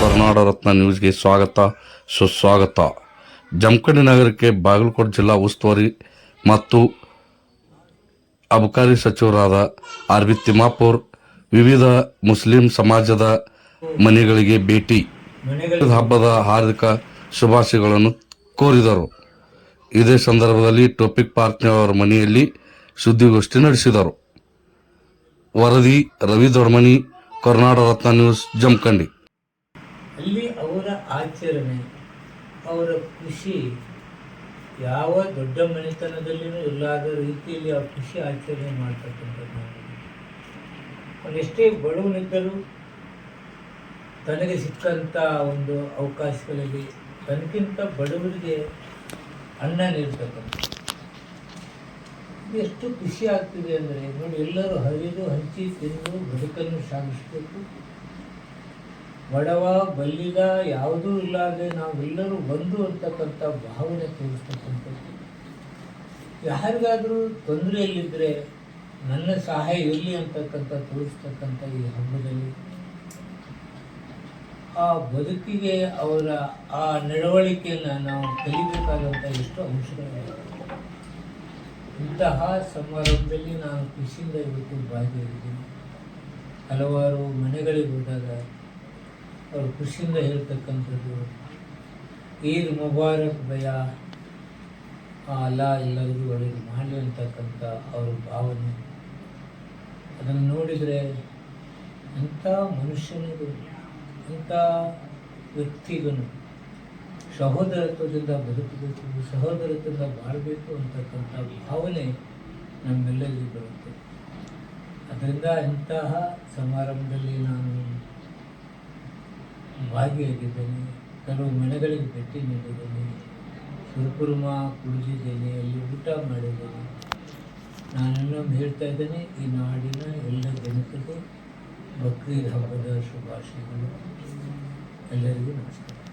ಕರ್ನಾಟಕ ರತ್ನ ನ್ಯೂಸ್ಗೆ ಸ್ವಾಗತ, ಸುಸ್ವಾಗತ. ಜಮಖಂಡಿ ನಗರಕ್ಕೆ ಬಾಗಲಕೋಟೆ ಜಿಲ್ಲಾ ಉಸ್ತುವಾರಿ ಮತ್ತು ಅಬಕಾರಿ ಸಚಿವರಾದ ಆರ್ ಬಿ ತಿಮ್ಮಾಪುರ್ ವಿವಿಧ ಮುಸ್ಲಿಂ ಸಮಾಜದ ಮನೆಗಳಿಗೆ ಭೇಟಿ ಹಬ್ಬದ ಹಾರ್ದಿಕ ಶುಭಾಶಯಗಳನ್ನು ಕೋರಿದರು. ಇದೇ ಸಂದರ್ಭದಲ್ಲಿ ಟೋಪಿಕ್ ಪಾರ್ಕ್ನವರ ಮನೆಯಲ್ಲಿ ಸುದ್ದಿಗೋಷ್ಠಿ ನಡೆಸಿದರು. ವರದಿ ರವಿ ದೊಡ್ಮನಿ ಕರ್ನಾಟಕ ರತ್ನ ನ್ಯೂಸ್ ಜಮಖಂಡಿ. ಅಲ್ಲಿ ಅವರ ಆಚರಣೆ ಅವರ ಖುಷಿ ಯಾವ ದೊಡ್ಡ ಮನೆತನದಲ್ಲಿಯೂ ಇಲ್ಲದ ರೀತಿಯಲ್ಲಿ ಆ ಖುಷಿ ಆಚರಣೆ ಮಾಡ್ತಕ್ಕಂಥದ್ದು. ಅವನೆಷ್ಟೇ ಬಡವನಿದ್ದರೂ ತನಗೆ ಸಿಕ್ಕಂಥ ಒಂದು ಅವಕಾಶಗಳಲ್ಲಿ ತನಗಿಂತ ಬಡವರಿಗೆ ಅನ್ನ ನೀಡ್ತಕ್ಕಂಥ ಎಷ್ಟು ಖುಷಿ ಆಗ್ತಿದೆ ಅಂದರೆ ನೋಡಿ, ಎಲ್ಲರೂ ಹರಿದು ಹಂಚಿ ತಿಂದು ಬದುಕನ್ನು ಸಾಗಿಸಬೇಕು. ಬಡವ ಬಲ್ಲಿದ ಯಾವುದೂ ಇಲ್ಲದೆ ನಾವೆಲ್ಲರೂ ಬಂದು ಅಂತಕ್ಕಂಥ ಭಾವನೆ ತೋರಿಸ್ತಕ್ಕಂಥದ್ದು. ಯಾರಿಗಾದರೂ ತೊಂದರೆಯಲ್ಲಿದ್ದರೆ ನನ್ನ ಸಹಾಯ ಇರಲಿ ಅಂತಕ್ಕಂಥ ತೋರಿಸ್ತಕ್ಕಂಥ ಈ ಹಬ್ಬದಲ್ಲಿ ಆ ಬದುಕಿಗೆ ಅವರ ಆ ನಡವಳಿಕೆಯನ್ನು ನಾವು ಕಲಿಬೇಕಾದಂಥ ಎಷ್ಟು ಅಂಶಗಳಿವೆ. ಇಂತಹ ಸಮಾರಂಭದಲ್ಲಿ ನಾನು ಖುಷಿಯಿಂದ ಇವತ್ತು ಭಾಗಿಯಾಗಿದ್ದೀನಿ ಹಲವಾರು ಮನೆಗಳಿಗೆ ಹೋದಾಗ ಅವರು ಖುಷಿಯಿಂದ ಹೇಳ್ತಕ್ಕಂಥದ್ದು, ಈದ್ ಮುಬಾರಕ್ ಭಯ ಅಲ್ಲ ಎಲ್ಲರಿಗೂ ಒಳ್ಳೆಯದು ಮಾಡಲಿ ಅಂತಕ್ಕಂಥ ಅವ್ರ ಭಾವನೆ. ಅದನ್ನು ನೋಡಿದರೆ ಅಂಥ ಮನುಷ್ಯನಿಗೂ ಅಂಥ ವ್ಯಕ್ತಿಗೂ ಸಹೋದರತ್ವದಿಂದ ಬದುಕಬೇಕು, ಸಹೋದರತ್ವದಿಂದ ಬಾಳಬೇಕು ಅಂತಕ್ಕಂಥ ಭಾವನೆ ನಮ್ಮೆಲ್ಲರಿಗೂ ಬರುತ್ತೆ. ಅದರಿಂದ ಇಂತಹ ಸಮಾರಂಭದಲ್ಲಿ ನಾನು ಭಾಗಿಯಾಗಿದ್ದೇನೆ. ಕೆಲವು ಮನೆಗಳಿಗೆ ಭೇಟಿ ನೀಡಿದ್ದೇನೆ. ಸುರಕುರ್ಮ ಕುಡಿದಿದ್ದೇನೆ. ಅಲ್ಲಿ ಊಟ ಮಾಡಿದ್ದೇನೆ. ನಾನೆಲ್ಲೊಮ್ಮೆ ಹೇಳ್ತಾ ಇದ್ದೇನೆ ಈ ನಾಡಿನ ಎಲ್ಲ ಜನತೆಗೆ ಬಕ್ರೀದ್ ಹಬ್ಬದ ಶುಭಾಶಯಗಳು. ಎಲ್ಲರಿಗೂ ನಮಸ್ಕಾರ.